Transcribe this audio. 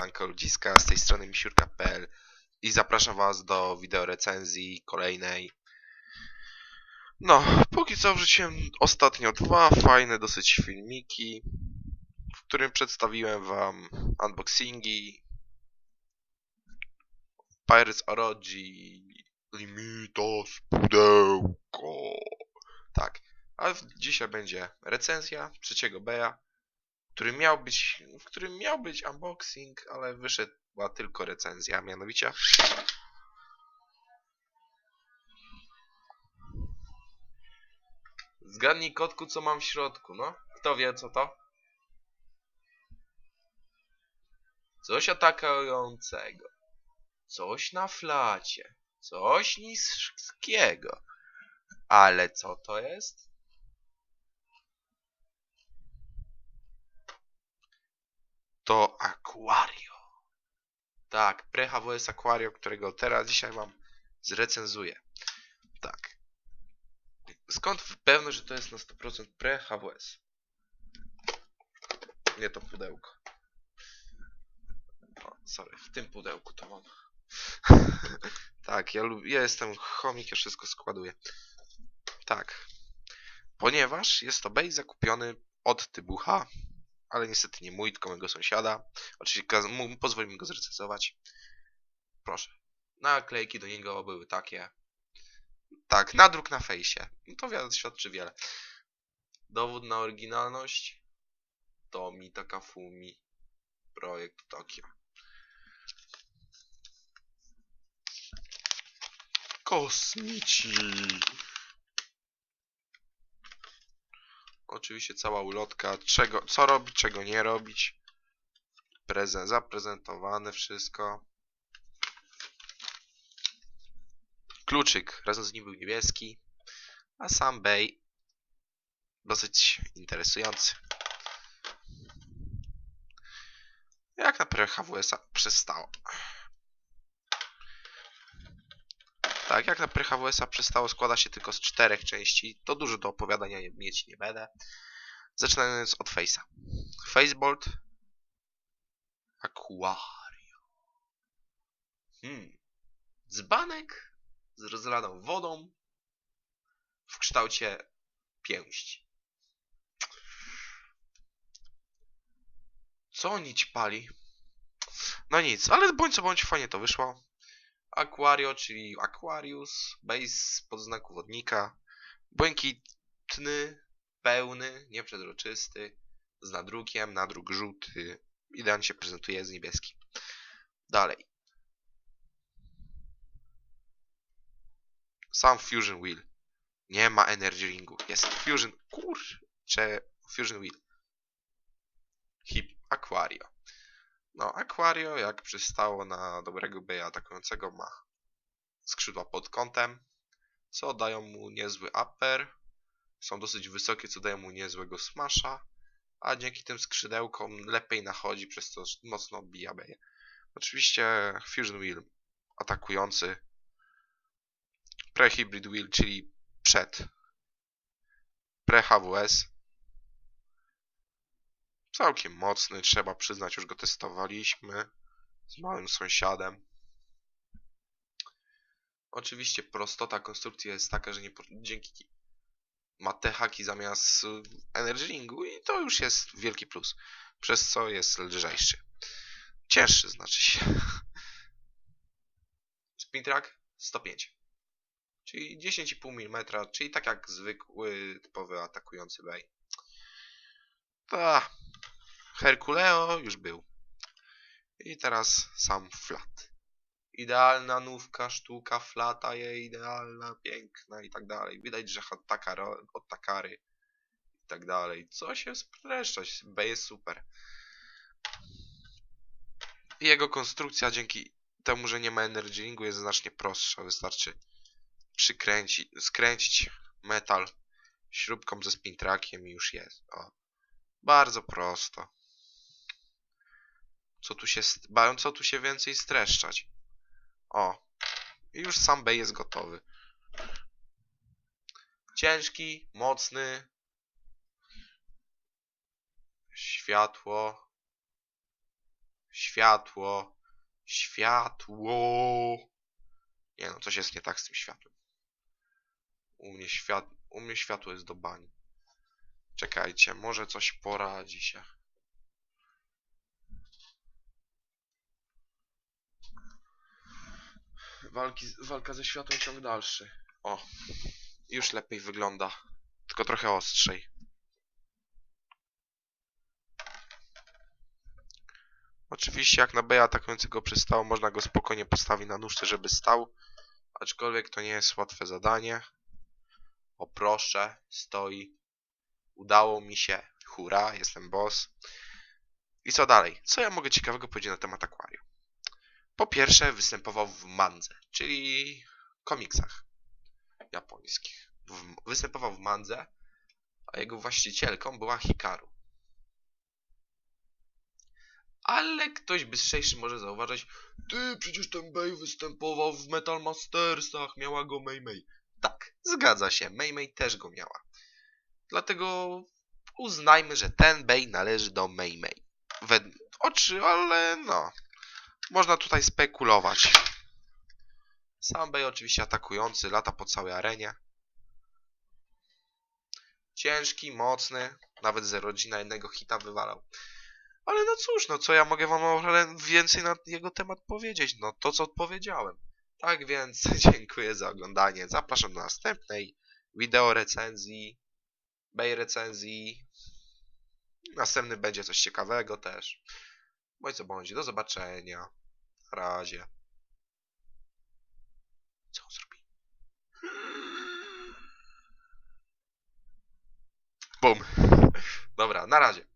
Manko Ludziska, z tej strony misiurka.pl i zapraszam was do wideo recenzji kolejnej. No, póki co wrzuciłem ostatnio dwa fajne dosyć filmiki, w którym przedstawiłem wam unboxingi Pirates Orochi Limitos Pudełko. Tak, a dzisiaj będzie recenzja trzeciego Bea, który miał być, w którym miał być unboxing, ale wyszedła tylko recenzja, mianowicie Zgadnij kotku, co mam w środku, no? Kto wie, co to? Coś atakującego. Coś na flacie. Coś niskiego. Ale co to jest? To Aquario. Tak, pre-HWS Aquario, którego teraz dzisiaj wam zrecenzuję. Tak. Skąd pewność, że to jest na 100% pre-HWS? Nie to pudełko. O, sorry, w tym pudełku to mam. tak, ja, ja jestem chomik, ja wszystko składuję. Tak. Ponieważ jest to base zakupiony od Tybucha, ale niestety nie mój, tylko mojego sąsiada. Oczywiście pozwoli mi go zrecenzować. Proszę. Naklejki do niego były takie. Tak, nadruk na fejsie. No to wiadomo, świadczy wiele. Dowód na oryginalność to mi Takafumi projekt Tokio. Kosmici. Oczywiście cała ulotka, czego, co robić, czego nie robić. Prezen zaprezentowane wszystko. Kluczyk razem z nim był niebieski, a sam Bay dosyć interesujący. Jak na PHWS-a przystało. Tak, jak na PHWS-a przystało składa się tylko z czterech części. To dużo do opowiadania mieć nie będę. Zaczynając od Face'a. Facebolt. Aquario. Hmm. Dzbanek z rozlaną wodą w kształcie pięści. Co nić pali? No nic, ale bądź co bądź fajnie to wyszło. Aquario, czyli Aquarius, base pod znaku wodnika, błękitny, pełny, nieprzezroczysty, z nadrukiem, nadruk żółty, idealnie się prezentuje z niebieskim. Dalej. Sam Fusion Wheel. Nie ma Energy Ringu. Jest Fusion... Kurczę... Fusion Wheel. Hip Aquario. No, Aquario, jak przystało na dobrego beja atakującego, ma skrzydła pod kątem, co dają mu niezły upper. Są dosyć wysokie, co dają mu niezłego smasha, a dzięki tym skrzydełkom lepiej nachodzi, przez co mocno odbija beje. Oczywiście Fusion Wheel atakujący, Pre-Hybrid Wheel, czyli przed Pre-HWS. Całkiem mocny, trzeba przyznać, już go testowaliśmy z małym sąsiadem. Oczywiście prostota konstrukcji jest taka, że nie, dzięki ma te haki zamiast y, Energy Ringu i to już jest wielki plus, przez co jest lżejszy. Cięższy znaczy się. Spin track 105 czyli 10,5 mm, czyli tak jak zwykły, typowy atakujący Bay. Ta, Herkuleo już był. I teraz sam flat. Idealna nówka, sztuka, flata je idealna, piękna i tak dalej. Widać, że ha- takaro, od takary i tak dalej. Co się spreszczać, B jest super. Jego konstrukcja dzięki temu, że nie ma energy ringu jest znacznie prostsza. Wystarczy przykręcić, skręcić metal śrubką ze spintrakiem i już jest. O. Bardzo prosto. Co tu się, st- ba- co tu się więcej streszczać? O. I już sam B jest gotowy. Ciężki, mocny. Światło. Światło. Światło. Nie no, coś jest nie tak z tym światłem. U mnie, świat... U mnie światło jest do bani. Czekajcie, może coś poradzi się. Walki, walka ze światłem ciąg dalszy. O, już lepiej wygląda. Tylko trochę ostrzej. Oczywiście jak na B atakującego przystało, można go spokojnie postawić na nóżce, żeby stał. Aczkolwiek to nie jest łatwe zadanie. O proszę, stoi. Udało mi się. Hura, jestem boss. I co dalej? Co ja mogę ciekawego powiedzieć na temat akwarium? Po pierwsze, występował w mandze, czyli komiksach japońskich. Występował w mandze, a jego właścicielką była Hikaru. Ale ktoś bystrzejszy może zauważyć, ty, przecież ten Bey występował w Metal Mastersach, miała go Mei Mei. Tak, zgadza się, Mei Mei też go miała. Dlatego uznajmy, że ten Bey należy do Mei Mei. We oczy, ale no, można tutaj spekulować. Sam oczywiście atakujący, lata po całej arenie. Ciężki, mocny, nawet ze rodzina jednego hita wywalał. Ale no cóż, no co ja mogę wam więcej na jego temat powiedzieć? No to co odpowiedziałem. Tak więc dziękuję za oglądanie. Zapraszam do następnej wideo recenzji, Bey recenzji. Następny będzie coś ciekawego też. Bądź co bądź, do zobaczenia. Na razie. Co on zrobi? Bum. Dobra, na razie.